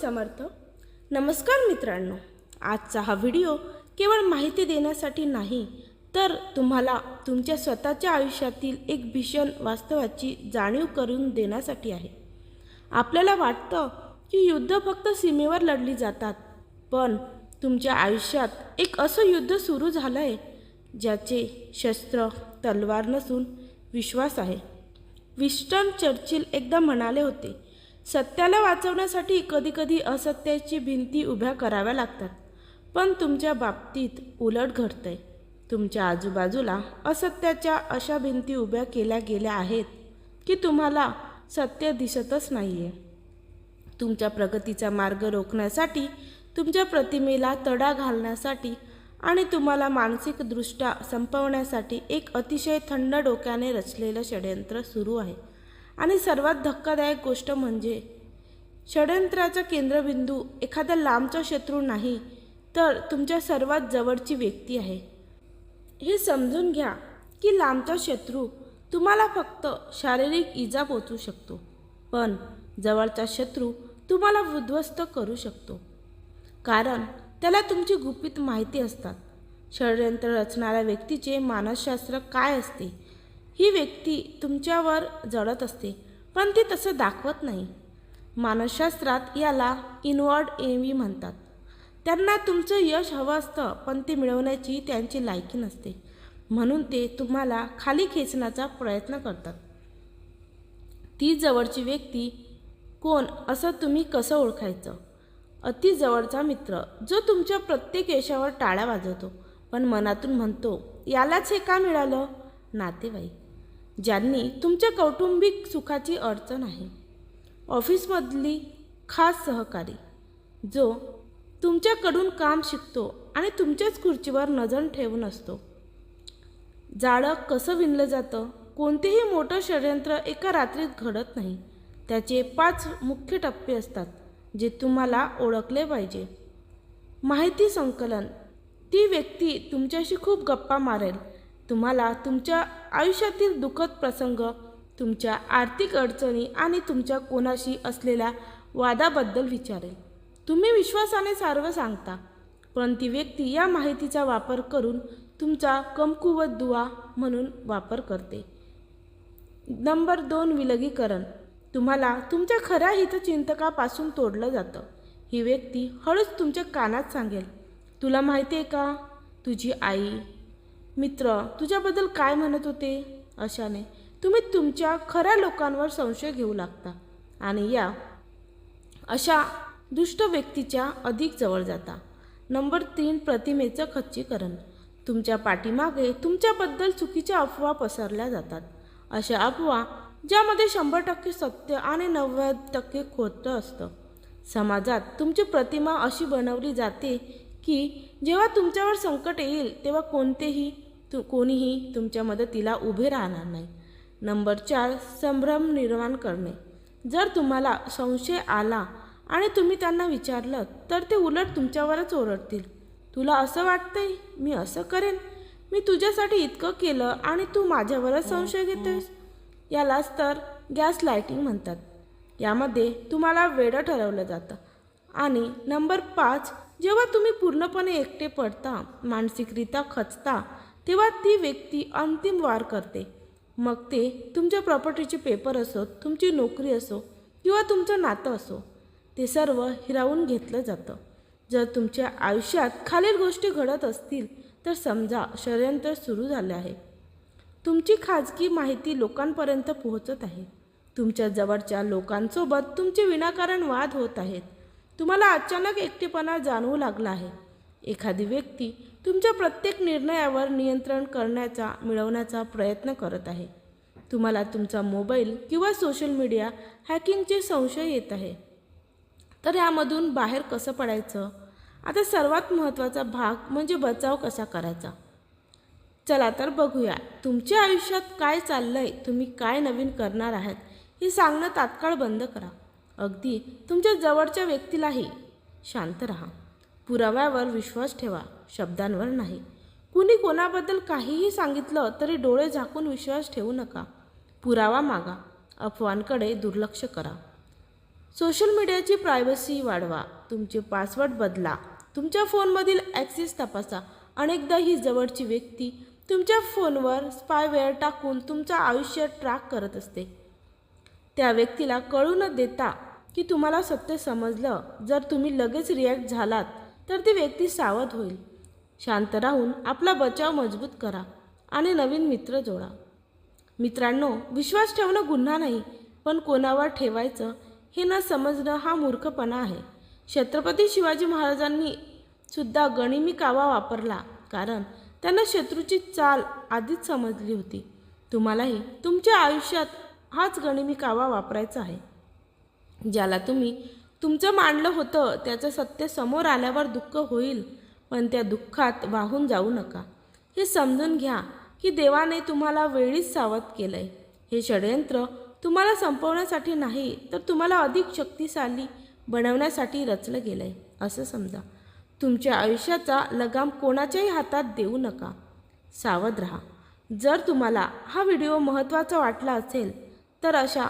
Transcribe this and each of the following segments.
समर्थ. नमस्कार मित्रांनो. आजचा हा व्हिडिओ केवळ माहिती देण्यासाठी नाही तर तुम्हाला तुमच्या स्वतःच्या आयुष्यातील एक भीषण वास्तवाची जाणीव करून देण्यासाठी आहे. आपल्याला वाटतं की युद्ध फक्त सीमेवर लढली जातात पण तुमच्या आयुष्यात एक असं युद्ध सुरू झालं आहे ज्याचे शस्त्र तलवार नसून विश्वास आहे. विस्टन चर्चिल एकदा म्हणाले होते सत्याला वाचवण्यासाठी कधीकधी असत्याची भिंती उभ्या कराव्या लागतात. पण तुमच्या बाबतीत उलट घडतंय. तुमच्या आजूबाजूला असत्याच्या अशा भिंती उभ्या केल्या गेल्या आहेत की तुम्हाला सत्य दिसतच नाही आहे तुमच्या प्रगतीचा मार्ग रोखण्यासाठी तुमच्या प्रतिमेला तडा घालण्यासाठी आणि तुम्हाला मानसिकदृष्ट्या संपवण्यासाठी एक अतिशय थंड डोक्याने रचलेलं षडयंत्र सुरू आहे. आणि सर्वात धक्कादायक गोष्ट म्हणजे षडयंत्राचा केंद्रबिंदू एखादा लांबचा शत्रू नाही तर तुमच्या सर्वात जवळची व्यक्ती आहे. हे समजून घ्या की लांबचा शत्रू तुम्हाला फक्त शारीरिक इजा पोचू शकतो पण जवळचा शत्रू तुम्हाला उद्ध्वस्त करू शकतो. कारण त्याला तुमची गुपित माहिती असतात. षडयंत्र रचणाऱ्या व्यक्तीचे मानसशास्त्र काय असते? ही व्यक्ती तुमच्यावर जळत असते पण ती तसं दाखवत नाही. मानसशास्त्रात याला इनवर्ड एवी म्हणतात. त्यांना तुमचं यश हवं असतं पण ते मिळवण्याची त्यांची लायकी नसते. म्हणून ते तुम्हाला खाली खेचण्याचा प्रयत्न करतात. ती जवळची व्यक्ती कोण असं तुम्ही कसं ओळखायचं? अति जवळचा मित्र जो तुमच्या प्रत्येक यशावर टाळ्या वाजवतो पण मनातून म्हणतो यालाच हे का मिळालं? नातेवाईक. ज्यांनी तुमच्या कौटुंबिक सुखाची अडचण आहे. ऑफिसमधली खास सहकारी जो तुमच्याकडून काम शिकतो आणि तुमच्याच खुर्चीवर नजर ठेवून असतो. जाळं कसं विणलं जातं? कोणतेही मोठं षडयंत्र एका रात्रीत घडत नाही. त्याचे पाच मुख्य टप्पे असतात जे तुम्हाला ओळखले पाहिजे. माहिती संकलन ती व्यक्ती तुमच्याशी खूप गप्पा मारेल तुम्हाला तुमच्या आयुष्यातील दुःखद प्रसंग तुमच्या आर्थिक अडचणी आणि तुमच्या कोणाशी असलेल्या वादाबद्दल विचारेल. तुम्ही विश्वासाने सर्व सांगता पण ती व्यक्ती या माहितीचा वापर करून तुमचा कमकुवत दुवा म्हणून वापर करते. नंबर दोन विलगीकरण. तुम्हाला तुमच्या खऱ्या हितचिंतकापासून तोडलं जातं. ही व्यक्ती हळूच तुमच्या कानात सांगेल तुला माहिती आहे का? तुझी आई मित्र तुझ्याबद्दल काय म्हणत होते? अशाने तुम्ही तुमच्या खऱ्या लोकांवर संशय घेऊ लागता आणि या. अशा दुष्ट व्यक्तीच्या अधिक जवळ जाता. नंबर तीन प्रतिमेचं खच्चीकरण. तुमच्या पाठीमागे तुमच्याबद्दल चुकीच्या अफवा पसरल्या जातात. अशा अफवा ज्यामध्ये शंभर टक्के सत्य आणि नव्वद टक्के खोटं असतं. समाजात तुमची प्रतिमा अशी बनवली जाते की जेव्हा तुमच्यावर संकट येईल तेव्हा कोणतेही तु कोणीही तुमच्या मदतीला उभे राहणार नाही. नंबर चार संभ्रम निर्माण करणे. जर तुम्हाला संशय आला आणि तुम्ही त्यांना विचारलं तर ते उलट तुमच्यावरच ओरडतील. तुला असं वाटतंय? मी असं करेन? मी तुझ्यासाठी इतकं केलं आणि तू माझ्यावरच संशय घेतेस यालाच तर गॅस लायटिंग म्हणतात. यामध्ये तुम्हाला वेडं ठरवलं जातं. आणि नंबर पाच जेव्हा तुम्ही पूर्णपणे एकटे पडता मानसिकरित्या खचता तेव्हा ती व्यक्ती अंतिम वार करते. मग ते तुमच्या प्रॉपर्टीचे पेपर असो तुमची नोकरी असो किंवा तुमचं नातं असो ते सर्व हिरावून घेतलं जातं. जर तुमच्या आयुष्यात खालील गोष्टी घडत असतील तर समजा षडयंत्र सुरू झाले आहे. तुमची खाजगी माहिती लोकांपर्यंत पोहोचत आहे. तुमच्या जवळच्या लोकांसोबत तुमचे विनाकारण वाद होत आहेत. तुम्हाला अचानक एकटेपणा जाणवू लागला आहे. एखादी व्यक्ती तुमच्या प्रत्येक निर्णयावर नियंत्रण करण्याचा मिळवण्याचा प्रयत्न करत आहे. तुम्हाला तुमचा मोबाईल किंवा सोशल मीडिया हॅकिंगचे संशय येत आहे. तर यामधून बाहेर कसं पडायचं? आता सर्वात महत्त्वाचा भाग म्हणजे बचाव कसा करायचा? चला तर बघूया तुमच्या आयुष्यात काय चाललं आहे तुम्ही काय नवीन करणार आहात हे सांगणं तात्काळ बंद करा. अगदी तुमच्या जवळच्या व्यक्तीलाही शांत राहा. पुराव्यावर विश्वास ठेवा शब्दांवर नाही. कुणी कोणाबद्दल काहीही सांगितलं तरी डोळे झाकून विश्वास ठेवू नका. पुरावा मागा अफवांकडे दुर्लक्ष करा. सोशल मीडियाची प्रायव्हसी वाढवा तुमचे पासवर्ड बदला तुमच्या फोनमधील ॲक्सेस तपासा. अनेकदा ही जवळची व्यक्ती तुमच्या फोनवर स्पायवेअर टाकून तुमचं आयुष्य ट्रॅक करत असते. त्या व्यक्तीला कळू न देता की तुम्हाला सत्य समजलं. जर तुम्ही लगेच रिॲक्ट झालात तर ती व्यक्ती सावध होईल. शांत राहून आपला बचाव मजबूत करा आणि नवीन मित्र जोडा. मित्रांनो विश्वास ठेवणं गुन्हा नाही पण कोणावर ठेवायचं हे न समजणं हा मूर्खपणा आहे. छत्रपती शिवाजी महाराजांनी सुद्धा गणिमी कावा वापरला कारण त्यांना शत्रूची चाल आधीच समजली होती. तुम्हालाही तुमच्या आयुष्यात हाच गणिमी कावा वापरायचा आहे. ज्याला तुम्ही तुमचं मांडलं होतं त्याचं सत्य समोर आल्यावर दुःख होईल पण त्या दुःखात वाहून जाऊ नका. हे समजून घ्या की देवाने तुम्हाला वेळीच सावध केलं आहे हे षडयंत्र तुम्हाला संपवण्यासाठी नाही तर तुम्हाला अधिक शक्तिशाली बनवण्यासाठी रचलं गेलं आहे असं समजा. तुमच्या आयुष्याचा लगाम कोणाच्याही हातात देऊ नका. सावध राहा. जर तुम्हाला हा व्हिडिओ महत्त्वाचा वाटला असेल तर अशा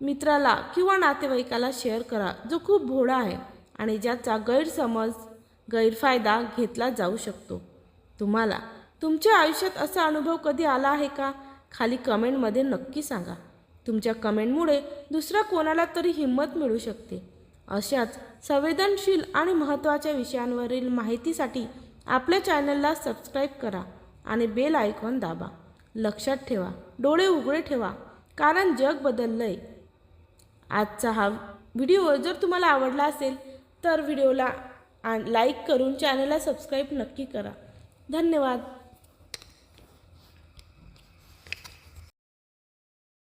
मित्राला किंवा नातेवाईकाला शेअर करा जो खूप भोळा आहे आणि ज्याचा गैरसमज गैरफायदा घेतला जाऊ शकतो. तुम्हाला तुमच्या आयुष्यात असा अनुभव कधी आला आहे का? खाली कमेंटमध्ये नक्की सांगा. तुमच्या कमेंटमुळे दुसऱ्या कोणाला तरी हिंमत मिळू शकते. अशाच संवेदनशील आणि महत्त्वाच्या विषयांवरील माहितीसाठी आपल्या चॅनलला सबस्क्राईब करा आणि बेल आयकॉन दाबा. लक्षात ठेवा डोळे उघडे ठेवा कारण जग बदललं आहे आजचा हा व्हिडिओ जर तुम्हाला आवडला असेल तर व्हिडिओला लाईक करून चॅनलला सबस्क्राईब नक्की करा. धन्यवाद.